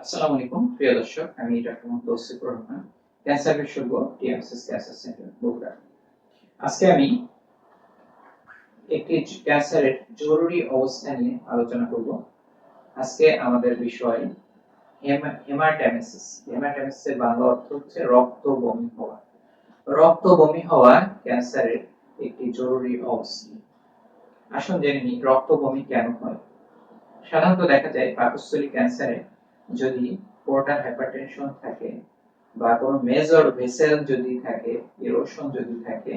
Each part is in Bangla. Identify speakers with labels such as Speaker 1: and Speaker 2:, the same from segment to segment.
Speaker 1: আসসালামু আলাইকুম, প্রিয় দর্শক, আমি ডক্টর মোহাম্মদ রহমান, ক্যান্সার বিশেষজ্ঞ টিএমএসএস ক্যান্সার সেন্টার, বগুড়া। আজকে আমি একটি ক্যান্সারের জরুরি অবস্থা নিয়ে আলোচনা করব। আজকে আমাদের বিষয় বাংলা অর্থ হচ্ছে রক্ত বমি হওয়া। রক্ত বমি হওয়া ক্যান্সারের একটি জরুরি অবস্থা। আসুন জেনে নিই, রক্ত বমি কেন হয়? সাধারণত দেখা যায় পাকস্থলী ক্যান্সারে যদি পোর্টাল হাইপারটেনশন থাকে বা কোনো মেজর ভেসেল যদি থাকে ইরোশন যদি থাকে,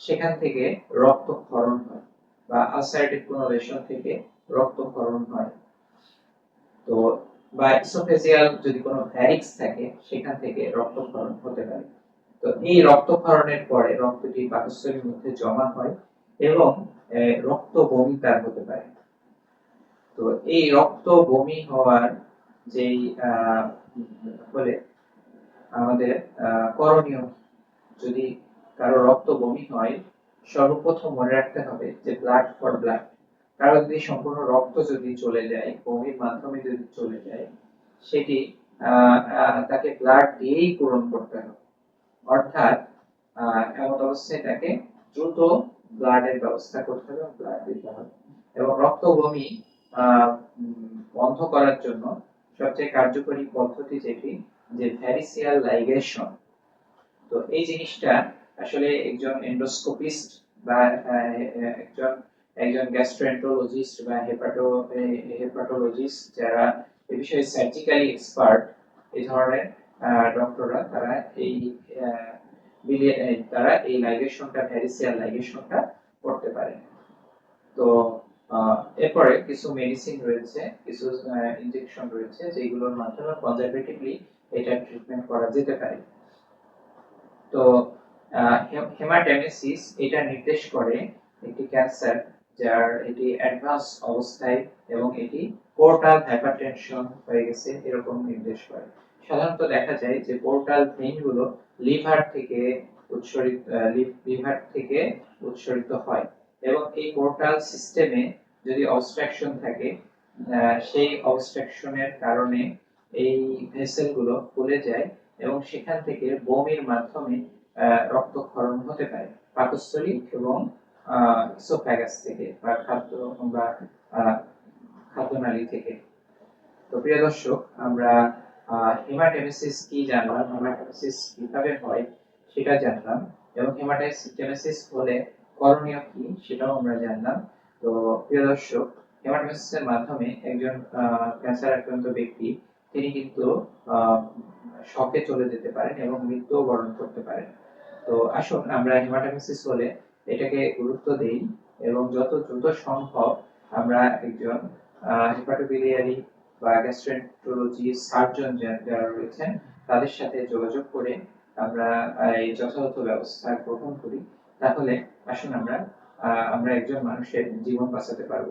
Speaker 1: সেখান থেকে রক্তক্ষরণ হয় বা আলসারেটিভ কোনো লেশন থেকে রক্তক্ষরণ হয়। তো বা ইসোফেজিয়াল যদি কোনো ভ্যারিক্স থাকে, সেখান থেকে রক্তক্ষরণ হতে পারে। তো এই রক্তক্ষরণের পরে রক্তটি পাকস্থলীর মধ্যে জমা হয় এবং রক্ত বমি তার হতে পারে। তো এই রক্ত বমি হওয়ার যেই ফলে আমাদের করণীয় যদি কারও রক্ত বমি হয় সর্বপ্রথম মনে রাখতে হবে যে ব্লাড ফর ব্লাড কারও যদি সম্পূর্ণ রক্ত যদি চলে যায় বমির মাধ্যমে যদি চলে যায় সেটি তাকে ব্লাড দিয়েই পূরণ করতে হবে। অর্থাৎ এমন অবস্থায় তাকে দ্রুত ব্লাডের ব্যবস্থা করতে হবে ব্লাড দিতে হবে। এবং রক্ত বমি আহ, বন্ধ করার জন্য সবচেয়ে কার্যকরী পদ্ধতি যেটি, যে ভ্যারিসিয়াল লাইগেশন তো এই জিনিসটা আসলে একজন এন্ডোস্কোপিস্ট বা একজন একজন গ্যাস্ট্রোএন্টারোলজিস্ট বা হেপাটো হেপাটোলজিস্ট যারা এ বিষয়ে সার্জিক্যালি এক্সপার্ট এই ধরনের ডক্টররা তারা এই তারা এই লাইগেশনটা ভ্যারিসিয়াল লাইগেশনটা করতে পারে তো এরপরে কিছু মেডিসিন রয়েছে, কিছু ইনজেকশন রয়েছে যেগুলোর মাধ্যমে কনজারভেটিভলি এটা ট্রিটমেন্ট করা যেতে পারে। তো হেমাটেমেসিস এটা নির্দেশ করে একটি ক্যান্সার যার এটি অ্যাডভান্স অবস্থায় এবং এটি পোর্টাল হাইপারটেনশন হয়ে গেছে এরকম নির্দেশ করে। সাধারণত দেখা যায় যে পোর্টাল ভেইনগুলো লিভার থেকে উৎসরিত লিভার থেকে উৎসরিত হয় এবং এই পোর্টাল সিস্টেমে যদি অবস্ট্রাকশন থাকে সেই অবস্ট্রাকশনের কারণে এই ভেসেলগুলো ফুলে যায় এবং সেখান থেকে বমির মাধ্যমে রক্তক্ষরণ হতে পারে। পাকস্থলী এবং ইসোফ্যাগাস থেকে বা খাদ্য, বা খাদ্যনালী থেকে। তো প্রিয় দর্শক, আমরা হেমাটেমেসিস কি জানলাম হেমাটেমেসিস কীভাবে হয় সেটা জানলাম এবং হেমাটেমেসিস হলে করণীয় কি সেটাও আমরা জানলাম। তো, প্রিয় দর্শক হেমাটোমেসিসের মাধ্যমে একজন ক্যান্সার আক্রান্ত ব্যক্তি, তিনি কিন্তু শকে চলে যেতে পারেন এবং মৃত্যুও বরণ করতে পারেন। তো, আসুন আমরা হেমাটোমেসিস হলে এটাকে গুরুত্ব দেই এবং যত দ্রুত সম্ভব আমরা একজন হেপাটোবিলিয়ারি বা গ্যাস্ট্রেন্টোলজি সার্জন যারা রয়েছেন, তাদের সাথে যোগাযোগ করে আমরা এই যথাযথ ব্যবস্থা গ্রহণ করি। তাহলে, আসুন আমরা আমরা একজন মানুষের জীবন বাঁচাতে পারব।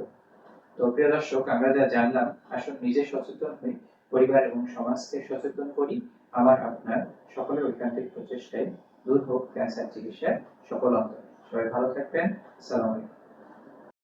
Speaker 1: তো প্রিয় দর্শক, আমরা যা জানলাম, আসুন নিজে সচেতন হই, পরিবার এবং সমাজকে সচেতন করি। আমার, আপনার সকলের ঐকান্তিক প্রচেষ্টায় দূর হোক, ক্যান্সার চিকিৎসার সকল অন্তর। সবাই ভালো থাকবেন। আসসালামু আলাইকুম।